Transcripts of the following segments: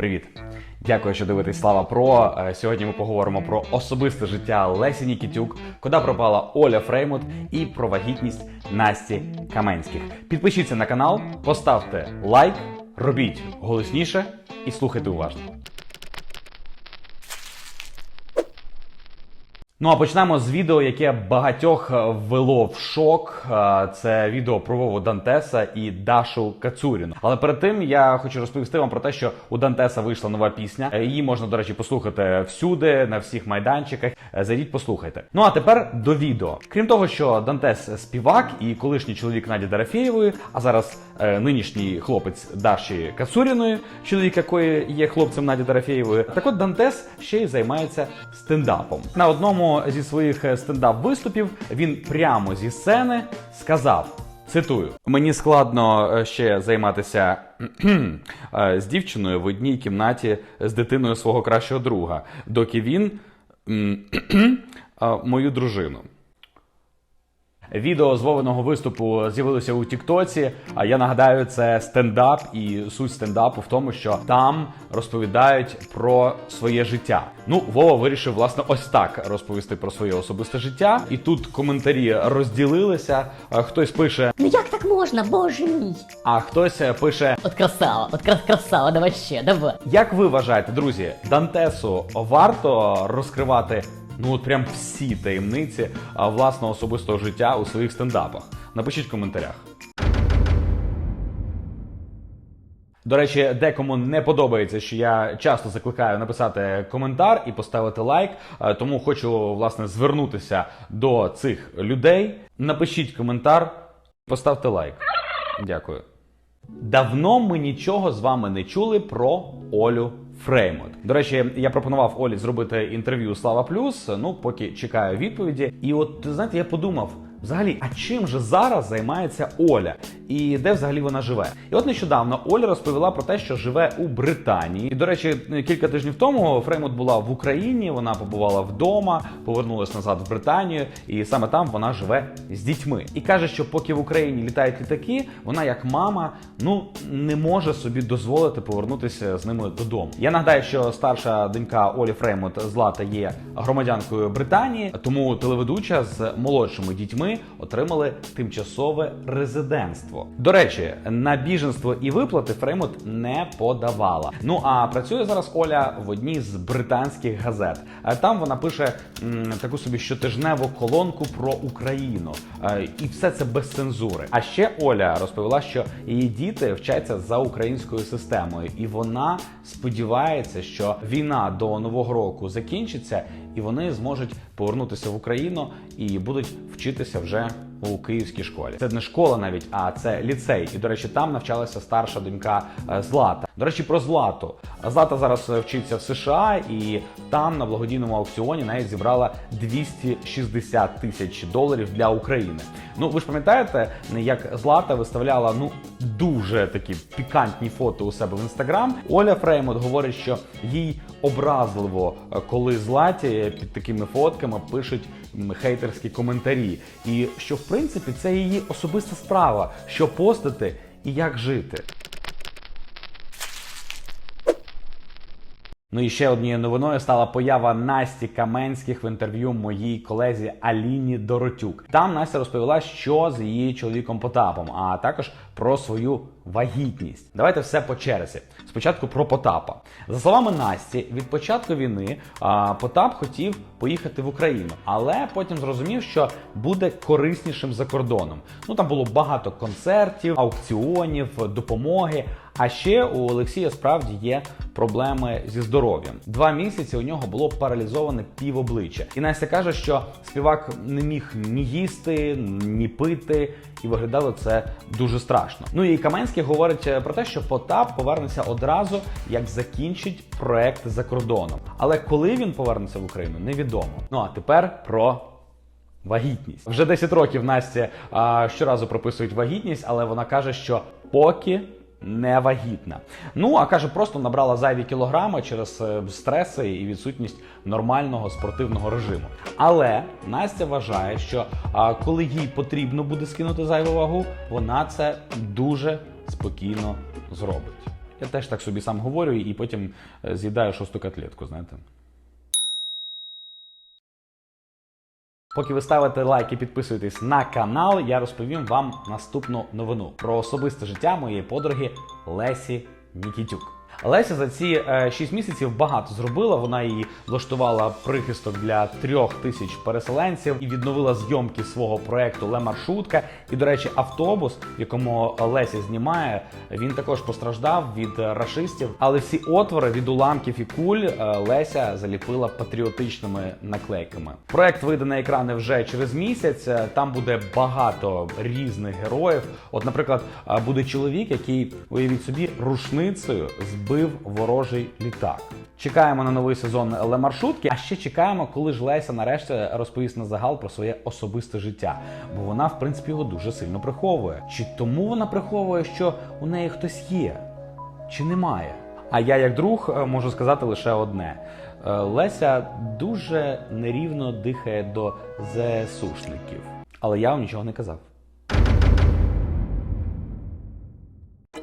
Привіт! Дякую, що дивитесь Слава Про. Е, Сьогодні ми поговоримо про особисте життя Лесі Нікітюк, куди пропала Оля Фреймут і про вагітність Насті Каменських. Підпишіться на канал, поставте лайк, робіть голосніше і слухайте уважно. Ну а почнемо з відео, яке багатьох е, ввело в шок. Е, Це відео про Вову Дантеса і Дашу Кацуріну. Але перед тим я хочу розповісти вам про те, що у Дантеса вийшла нова пісня. Е, Її можна, до речі, послухати всюди, на всіх майданчиках. Зайдіть, послухайте. Ну а тепер до відео. Крім того, що Дантес співак і колишній чоловік Наді Дарафєєвої, а зараз нинішній хлопець Даші Кацуріної, чоловік якої є хлопцем Наді Дарафєєвої. Так от Дантес ще й займається стендапом. На одному зі своїх е, стендап-виступів він прямо зі сцени сказав. Цитую: мені складно е, ще займатися е, з дівчиною в одній кімнаті з дитиною свого кращого друга, доки він мою дружину. Відео з Вовиного виступу з'явилося у Тіктоці. А я нагадаю, це стендап, і суть стендапу в тому, що там розповідають про своє життя. Ну, Вова вирішив власне ось так розповісти про своє особисте життя. І тут коментарі розділилися. Хтось пише, Ну як так можна, боже мій? а хтось е, пише: От красава, от кра- красава, давай ще, давай. Як ви вважаєте, друзі, Дантесу варто розкривати ну от прям всі таємниці власного особистого життя у своїх стендапах? Напишіть в коментарях. До речі, декому не подобається, що я часто закликаю написати коментар і поставити лайк. Тому хочу власне звернутися до цих людей. Напишіть коментар, поставте лайк. Дякую. Давно ми нічого з вами не чули про Олю Фреймут. До речі, я пропонував Олі зробити інтерв'ю Слава Плюс. Ну, поки чекаю відповіді. І от знаєте, я подумав. Взагалі, а чим же зараз займається Оля? І де взагалі вона живе? І от нещодавно Оля розповіла про те, що живе у Британії. І до речі, кілька тижнів тому Фреймут була в Україні, вона побувала вдома, повернулась назад в Британію, і саме там вона живе з дітьми. І каже, що поки в Україні літають літаки, вона як мама ну не може собі дозволити повернутися з ними додому. Я нагадаю, що старша донька Олі Фреймут Злата є громадянкою Британії, тому телеведуча з молодшими дітьми отримали тимчасове резидентство. До речі, на біженство і виплати Фреймут не подавала. Ну а працює зараз Оля в одній з британських газет. Е, Там вона пише м, таку собі щотижневу колонку про Україну, Е, і все це без цензури. А ще Оля розповіла, що її діти вчаться за українською системою, і вона сподівається, що війна до нового року закінчиться, і вони зможуть повернутися в Україну і будуть вчитися вже у київській школі. Це не школа навіть, а це ліцей. І до речі, там навчалася старша донька е, Злата. До речі, про Злату. Злата зараз е, вчиться в США, і там на благодійному аукціоні навіть зібрала 260 тисяч доларів для України. Ну ви ж пам'ятаєте, як Злата виставляла ну дуже такі пікантні фото у себе в інстаграм. Оля Фреймот говорить, що їй образливо, е, коли Златі під такими фотками пишуть хейтерські коментарі, і що в принципі це її особиста справа, що постити і як жити. Ну і ще однією новиною стала поява Насті Каменських в інтерв'ю моїй колезі Аліні Доротюк. Там Настя розповіла, що з її чоловіком Потапом, а також про свою вагітність. Давайте все по черзі. Спочатку про Потапа. За словами Насті, від початку війни Потап хотів поїхати в Україну, але потім зрозумів, що буде кориснішим за кордоном. Ну там було багато концертів, аукціонів, допомоги. А ще у Олексія справді є проблеми зі здоров'ям. Два місяці у нього було паралізоване півобличчя. І Настя каже, що співак не міг ні їсти, ні пити, і виглядало це дуже страшно. Ну і Каменський говорить е, про те, що Потап повернеться одразу, як закінчить проект за кордоном. Але коли він повернеться в Україну, невідомо. Ну а тепер про Вагітність вже 10 років Настя а, щоразу прописують вагітність, але вона каже, що поки не вагітна. Ну а каже, просто набрала зайві кілограми через е, стреси і відсутність нормального спортивного режиму. Але Настя вважає, що коли їй потрібно буде скинути зайву вагу, вона це дуже спокійно зробить. Я теж так собі сам говорю і потім е, з'їдаю шосту котлетку, знаєте. Поки ви ставите лайк і підписуєтесь на канал, я розповім вам наступну новину про особисте життя моєї подруги Лесі Нікітюк. Леся за ці е, 6 місяців багато зробила. Вона її влаштувала прихисток для трьох тисяч переселенців і відновила зйомки свого проекту Ле Маршрутка. І, до речі, автобус, якому Леся знімає, він також постраждав від е, рашистів. Але всі отвори від уламків і куль е, Леся заліпила патріотичними наклейками. Проект вийде на екрани вже через місяць. Е, Там буде багато різних героїв. От, наприклад, е, буде чоловік, який уявіть собі рушницею збив ворожий літак. Чекаємо на новий сезон Ле маршрутки. А ще чекаємо, коли ж Леся нарешті розповість на загал про своє особисте життя. Бо вона, в принципі, його дуже сильно приховує. Чи тому вона приховує, що у неї хтось є, чи немає? А я, як друг, е, можу сказати лише одне: Е, Леся дуже нерівно дихає до ЗСУшників. Але я вам нічого не казав.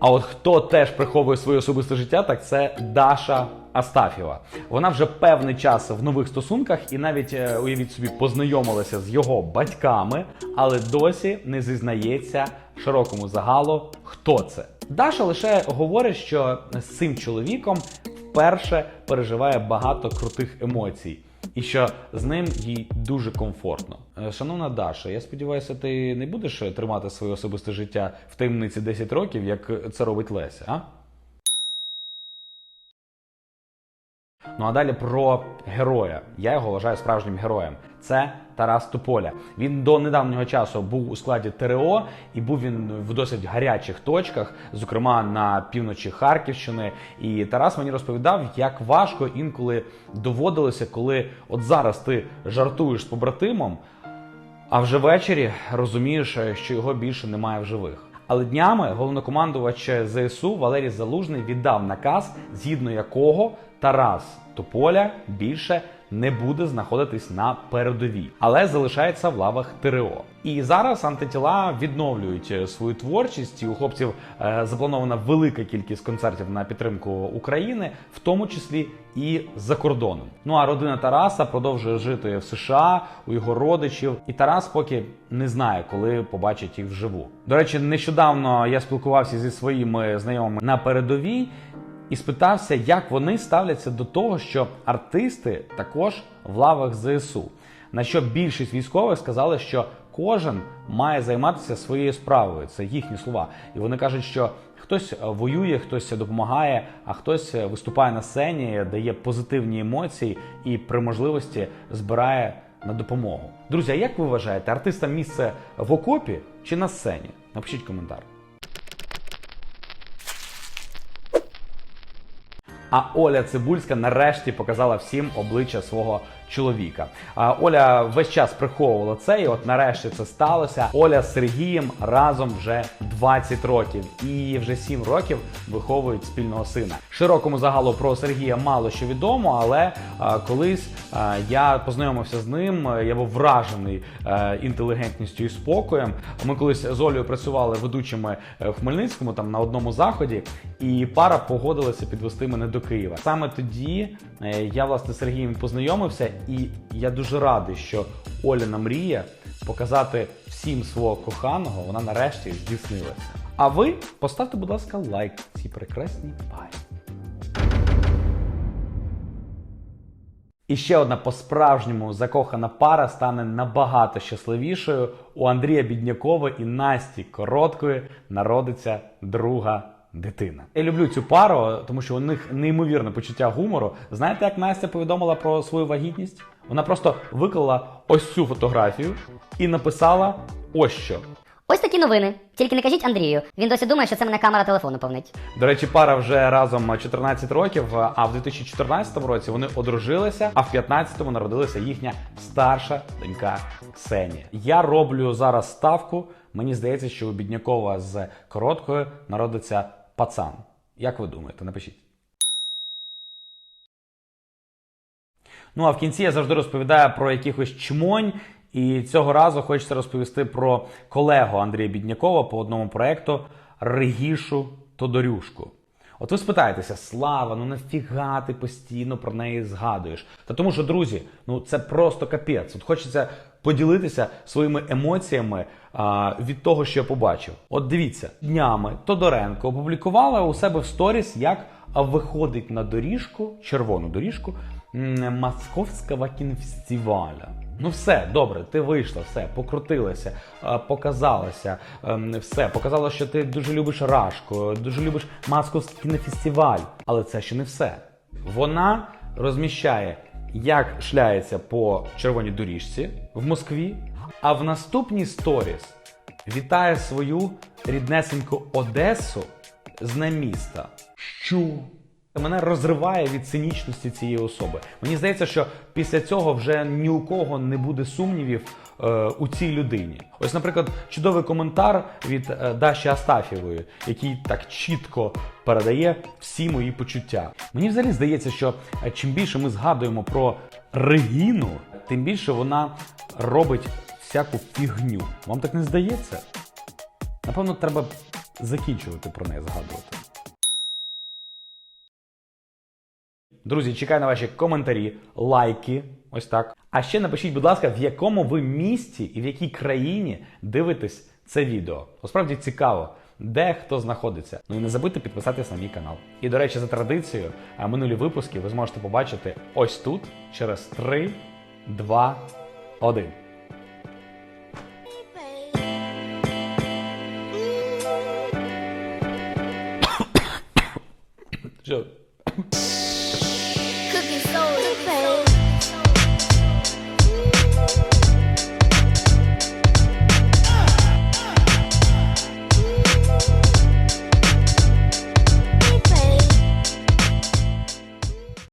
А от хто теж приховує своє особисте життя, так це Даша Астафєва. Вона вже певний час в нових стосунках і навіть е, уявіть собі познайомилася з його батьками, але досі не зізнається широкому загалу, хто це. Даша лише говорить, що з цим чоловіком вперше переживає багато крутих емоцій. І що з ним їй дуже комфортно. Е, Шановна Даша, я сподіваюся, ти не будеш тримати своє особисте життя в таємниці 10 років, як це робить Леся, а? Ну а далі про героя. Я його вважаю справжнім героєм. Це Тарас Тополя. Він до недавнього часу був у складі ТРО і був він в досить гарячих точках, зокрема на півночі Харківщини. І Тарас мені розповідав, як важко інколи доводилося, коли от зараз ти жартуєш з побратимом, а вже ввечері розумієш, що його більше немає в живих. Але днями головнокомандувач ЗСУ Валерій Залужний віддав наказ, згідно якого Тарас Тополя більше не буде знаходитись на передовій, але залишається в лавах ТРО. І зараз антитіла відновлюють е, свою творчість. І у хлопців е, запланована велика кількість концертів на підтримку України, в тому числі і за кордоном. Ну а родина Тараса продовжує жити в США у його родичів, і Тарас поки не знає, коли побачить їх вживу. До речі, нещодавно я спілкувався зі своїми знайомими на передовій і спитався, як вони ставляться до того, що артисти також в лавах ЗСУ. На що більшість військових сказали, що кожен має займатися своєю справою. Це їхні слова. І вони кажуть, що хтось воює, хтось допомагає, а хтось виступає на сцені, дає позитивні емоції і при можливості збирає на допомогу. Друзі, а як ви вважаєте, артистам місце в окопі чи на сцені? Напишіть коментар. А Оля Цибульська нарешті показала всім обличчя свого чоловіка. А Оля весь час приховувала це, і от нарешті це сталося. Оля з Сергієм разом вже 20 років, і вже 7 років виховують спільного сина. Широкому загалу про Сергія мало що відомо, але а, колись а, я познайомився з ним. Я був вражений е, інтелігентністю і спокоєм. Ми колись з Олею працювали ведучими е, в Хмельницькому, там на одному заході, і пара погодилася підвести мене до Києва. Саме тоді я власне з Сергієм познайомився, і я дуже радий, що Оляна мрія показати всім свого коханого, вона нарешті здійснилася. А ви поставте, будь ласка, лайк цій прекрасній парі. І ще одна по-справжньому закохана пара стане набагато щасливішою. У Андрія Біднякова і Насті Короткої народиться друга дитина. Я люблю цю пару, тому що у них неймовірне почуття гумору. Знаєте, як Настя повідомила про свою вагітність? Вона просто виклала ось цю фотографію і написала ось що. Ось такі новини. Тільки не кажіть Андрію. Він досі думає, що це мене камера телефону повнить. До речі, пара вже разом 14 років. А в 2014 році вони одружилися, а в 15-му народилася їхня старша донька Ксенія. Я роблю зараз ставку. Мені здається, що у Біднякова з короткою народиться пацан. Як ви думаєте? Напишіть. Ну а в кінці я завжди розповідаю про якихось чмонь. І цього разу хочеться розповісти про колегу Андрія Біднякова по одному проекту Регішу Тодорюшку. От ви спитаєтеся, Слава, ну нафіга ти постійно про неї згадуєш? Та тому що, друзі, ну це просто капець. От хочеться поділитися своїми емоціями а, від того, що я побачив. От дивіться, днями Тодоренко опублікувала у себе в сторіс, як виходить на доріжку, червону доріжку Московського кінфестиваля. Ну все, добре, ти вийшла, все, покрутилася, показалася, ем, все, показала, що ти дуже любиш Рашку, дуже любиш Московський кінофестиваль. Але це ще не все. Вона розміщає, як шляється по червоній доріжці в Москві, а в наступній сторіс вітає свою ріднесеньку Одесу з наміста. Що? Мене розриває від цинічності цієї особи. Мені здається, що після цього вже ні у кого не буде сумнівів у цій людині. Ось, наприклад, чудовий коментар від е, Даші Астафєвої, який так чітко передає всі мої почуття. Мені взагалі здається, що е, чим більше ми згадуємо про Регіну, тим більше вона робить всяку фігню. Вам так не здається? Напевно, треба закінчувати про неї згадувати. Друзі, чекаю на ваші коментарі, лайки. Ось так. А ще напишіть, будь ласка, в якому ви місті і в якій країні дивитесь це відео. Насправді цікаво, де хто знаходиться. Ну і не забудьте підписатись на мій канал. І до речі, за традицією, а минулі випуски ви зможете побачити ось тут через 3, 2, 1. Що?